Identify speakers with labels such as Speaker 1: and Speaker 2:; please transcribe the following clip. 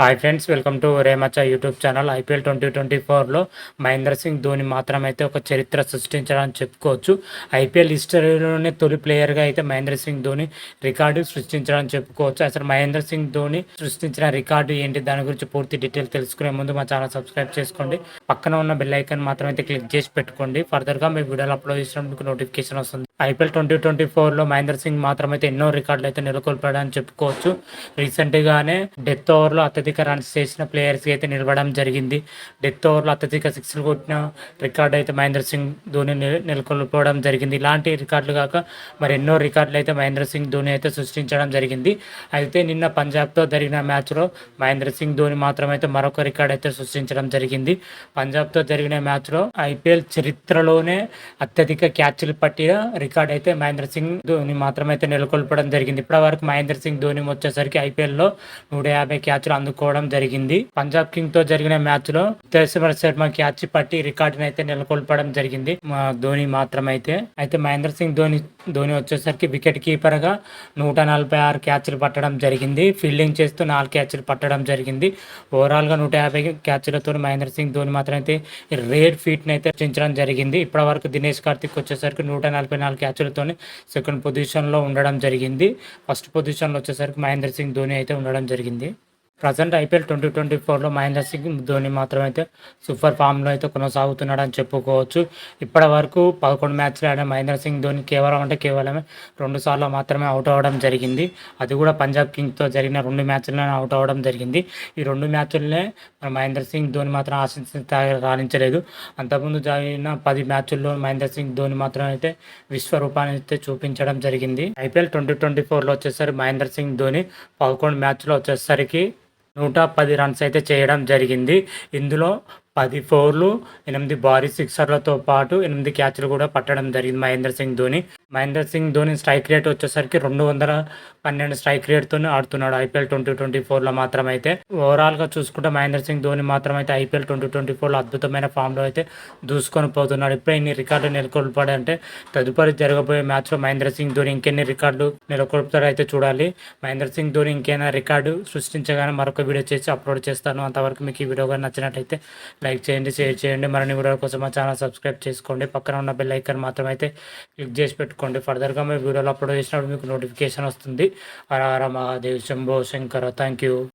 Speaker 1: Hi friends welcome to రేమచ్చ YouTube channel IPL twenty twenty ఫోర్లో మహేంద్ర సింగ్ ధోని మాత్రమైతే ఒక చరిత్ర సృష్టించాలని చెప్పుకోవచ్చు. ఐపీఎల్ హిస్టరీలోనే తొలి ప్లేయర్గా అయితే మహేంద్ర సింగ్ ధోని రికార్డు సృష్టించాలని చెప్పుకోవచ్చు. అసలు మహేంద్ర సింగ్ ధోని సృష్టించిన రికార్డు ఏంటి? దాని గురించి పూర్తి డీటెయిల్ తెలుసుకునే ముందు మా ఛానల్ సబ్స్క్రైబ్ చేసుకోండి. పక్కన ఉన్న బెల్ ఐకాన్ మాత్రమైతే క్లిక్ చేసి పెట్టుకోండి. ఫర్దర్గా మీ వీడియోలు అప్లోడ్ చేసినప్పుడు నోటిఫికేషన్ వస్తుంది. ఐపీఎల్ ట్వంటీ ట్వంటీ ఫోర్లో మహేంద్ర సింగ్ మాత్రం అయితే ఎన్నో రికార్డులు అయితే నెలకొల్పాడని చెప్పుకోవచ్చు. రీసెంట్గానే డెత్ ఓవర్లో అత్యధిక రన్స్ చేసిన ప్లేయర్స్కి అయితే నిలవడం జరిగింది. డెత్ ఓవర్లో అత్యధిక సిక్స్లు కొట్టిన రికార్డు అయితే మహేంద్ర సింగ్ ధోని నెలకొల్పోవడం జరిగింది. ఇలాంటి రికార్డులు కాక మరి ఎన్నో రికార్డులు అయితే మహేంద్ర సింగ్ ధోని అయితే సృష్టించడం జరిగింది. అయితే నిన్న పంజాబ్తో జరిగిన మ్యాచ్లో మహేంద్ర సింగ్ ధోని మాత్రం అయితే మరొక రికార్డ్ అయితే సృష్టించడం జరిగింది. పంజాబ్తో జరిగిన మ్యాచ్లో ఐపీఎల్ చరిత్రలోనే అత్యధిక క్యాచ్లు పట్టిన రికార్డ్ అయితే మహేంద్ర సింగ్ ధోని మాత్రమైతే నెలకొల్పడం జరిగింది. ఇప్పటివరకు మహేంద్ర సింగ్ ధోని వచ్చేసరికి ఐపీఎల్లో నూట యాభై క్యాచ్లు అందుకోవడం జరిగింది. పంజాబ్ కింగ్తో జరిగిన మ్యాచ్లో ఉత్తేశ్వర శర్మ క్యాచ్ పట్టి రికార్డుని అయితే నెలకొల్పడం జరిగింది. మా ధోని మాత్రమైతే. అయితే మహేంద్ర సింగ్ ధోని ధోని వచ్చేసరికి వికెట్ కీపర్గా నూట నలభై ఆరు క్యాచ్లు పట్టడం జరిగింది. ఫీల్డింగ్ చేస్తూ నాలుగు క్యాచ్లు పట్టడం జరిగింది. ఓవరాల్గా నూట యాభై క్యాచ్లతో మహేంద్ర సింగ్ ధోని మాత్రం అయితే రేర్ ఫీట్ అయితే రచించడం జరిగింది. ఇప్పటి వరకు దినేష్ కార్తిక్ వచ్చేసరికి నూట నలభై నాలుగు క్యాచ్లతో సెకండ్ పొజిషన్లో ఉండడం జరిగింది. ఫస్ట్ పొజిషన్లో వచ్చేసరికి మహేంద్ర సింగ్ ధోని అయితే ఉండడం జరిగింది. ప్రజెంట్ ఐపీఎల్ ట్వంటీ ట్వంటీ ఫోర్లో మహేంద్ర సింగ్ ధోని మాత్రం అయితే సూపర్ ఫామ్లో అయితే కొనసాగుతున్నాడు అని చెప్పుకోవచ్చు. ఇప్పటి వరకు పదకొండు మ్యాచ్లు ఆడిన మహేంద్ర సింగ్ ధోని కేవలం అంటే కేవలమే రెండు సార్లు మాత్రమే అవుట్ అవ్వడం జరిగింది. అది కూడా పంజాబ్ కింగ్స్తో జరిగిన రెండు మ్యాచ్ల్లోనే అవుట్ అవ్వడం జరిగింది. ఈ రెండు మ్యాచ్లనే మన మహేంద్ర సింగ్ ధోని మాత్రం ఆశించిన రాణించలేదు. అంతకుముందు జరిగిన పది మ్యాచ్ల్లో మహేంద్ర సింగ్ ధోని మాత్రం అయితే విశ్వరూపాన్ని అయితే చూపించడం జరిగింది. ఐపీఎల్ ట్వంటీ ట్వంటీ ఫోర్లో వచ్చేసరికి మహేంద్ర సింగ్ ధోని పదకొండు మ్యాచ్లో వచ్చేసరికి నూట పది రన్స్ అయితే చేయడం జరిగింది. ఇందులో పది ఫోర్లు ఎనిమిది భారీ సిక్సర్లతో పాటు ఎనిమిది క్యాచ్లు కూడా పట్టడం జరిగింది మహేంద్ర సింగ్ ధోని. మహేంద్ర సింగ్ ధోని స్ట్రైక్ రేట్ వచ్చేసరికి రెండు వందల పన్నెండు స్ట్రైక్ రేట్తో ఆడుతున్నాడు ఐపీఎల్ ట్వంటీ ట్వంటీ ఫోర్లో మాత్రం అయితే ఓవరాల్గా చూసుకుంటే మహేంద్ర సింగ్ ధోని మాత్రం అయితే ఐపీఎల్ ట్వంటీ ట్వంటీ ఫోర్లో అద్భుతమైన ఫామ్లో అయితే దూసుకొని పోతున్నాడు. ఇప్పుడే ఇన్ని రికార్డు నెలకొల్పాడంటే తదుపరి జరగబోయే మ్యాచ్లో మహేంద్ర సింగ్ ధోని ఇంకెన్ని రికార్డులు నెలకొల్పుతారో అయితే చూడాలి. మహేంద్ర సింగ్ ధోని ఇంకేమైనా రికార్డు సృష్టించగానే మరొక వీడియో చేసి అప్లోడ్ చేస్తాను. అంతవరకు మీకు ఈ వీడియో కానీ నచ్చినట్లయితే లైక్ చేయండి షేర్ చేయండి. మరిన్ని వీడియోల కోసం మా ఛానల్ సబ్స్క్రైబ్ చేసుకోండి. పక్కన ఉన్న బెల్ ఐకాన్ మాత్రం అయితే క్లిక్ చేసి పెట్టుకోండి. ఫర్దర్గా మీ వీడియోలు అప్లోడ్ చేసినప్పుడు మీకు నోటిఫికేషన్ వస్తుంది. Hara Hara Mahadev Shambho Shankara thank you